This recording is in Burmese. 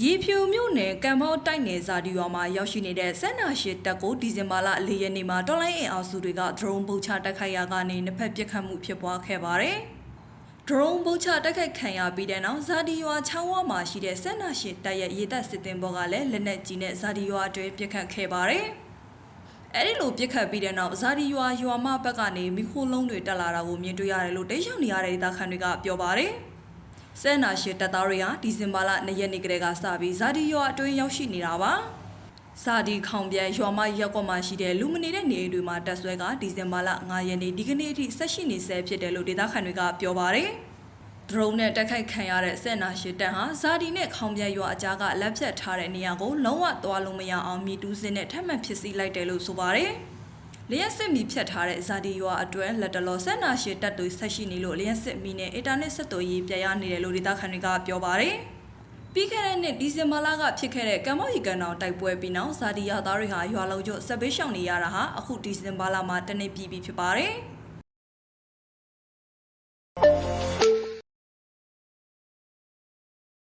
ရေဖြူမြို့နယ်ကံမောက်တိုက်နယ်ဇာဒီရွာမှာရောက်ရှိနေတဲ့စန္နာရှိတပ်ကိုဒီဇင်ဘာလ၄ရက်နေ့မှာတော်လိုင်းအင်အားစုတွေကဒရုန်းပုတ်ချတိုက်ခိုက်ရာကနေနှစ်ဖက်ပစ်ခတ်မှုဖြစ်ပွားခဲ့ပါတယ်။ဒရုန်းပုတ်ချတိုက်ခိုက်ခံရပြီးတဲ့နောက်ဇာဒီရွာချောင်းဝမှာရှိတဲ့စန္နာရှိတပ်ရဲ့ရေတပ်စစ်တင်ဘောကလည်းလက်နက်ကြီးနဲ့ဇာဒီရွာအတွင်းပစ်ခတ်ခဲ့ပါတယ်။အဲဒီလိုပြစ်ခတ်ပြီးတဲ့နောက်ဇာဒီရွာရွာမဘက်ကနေမိခိုးလုံးတွေတက်လာတာကိုမြင်တွေ့ရတယ်လို့တိတ်ရှောင်နေရတဲ့ဒေသခံတွေကပြောပါတယ်။ စဲနာရှိတပ်သားတွေဟာဒီဇင်ဘာလ2ရက်နေ့ကတည်းကစပြီးဇာဒီရွာအတွင်းရောက်ရှိနေတာပါ။ဇာဒီခေါင်ပြဲရွာမရောက်ကွက်မှာရှိတဲ့လူမနေတဲ့နေအိမ်တွေမှာတက်ဆွဲကဒီဇင်ဘာလ9ရက်နေ့ဒီကနေ့အထိဆက်ရှိနေဆဲဖြစ်တယ်လို့ဒေသခံတွေကပြောပါတယ်။ဒရုန်းနဲ့တက်ခိုက်ခံရတဲ့စက်နာရှိတန်ဟာဇာဒီနဲ့ခေါင်ပြရွာအကြားကလက်ဖြတ်ထားတဲ့နေရာကိုလုံးဝသွားလို့မရအောင်မြေတူးစင်းနဲ့ထပ်မံဖြစ်စီလိုက်တယ်လို့ဆိုပါတယ်။ လျှက်စစ်မီဖြတ်ထားတဲ့ဇာဒီရွာအတွင်းလက်တလောစက်နာရှိတက်တွေဆက်ရှိနေလို့လျှက်စစ်မီနဲ့အင်တာနက်ဆက်သွယ်ရေးပြရနေတယ်လို့ဒေသခံတွေကပြောပါတယ်။ပြီးခဲ့တဲ့နှစ်ဒီဇင်ဘာလကဖြစ်ခဲ့တဲ့ကမ္ဘောရီကန်တောင်တိုက်ပွဲပြီးနောက်ဇာဒီယာသားတွေဟာရွာလုံးကျွတ်ဆက်ပေးရှောင်နေရတာဟာအခုဒီဇင်ဘာလမှာတနေ့ပြည့်ပြီဖြစ်ပါတယ်။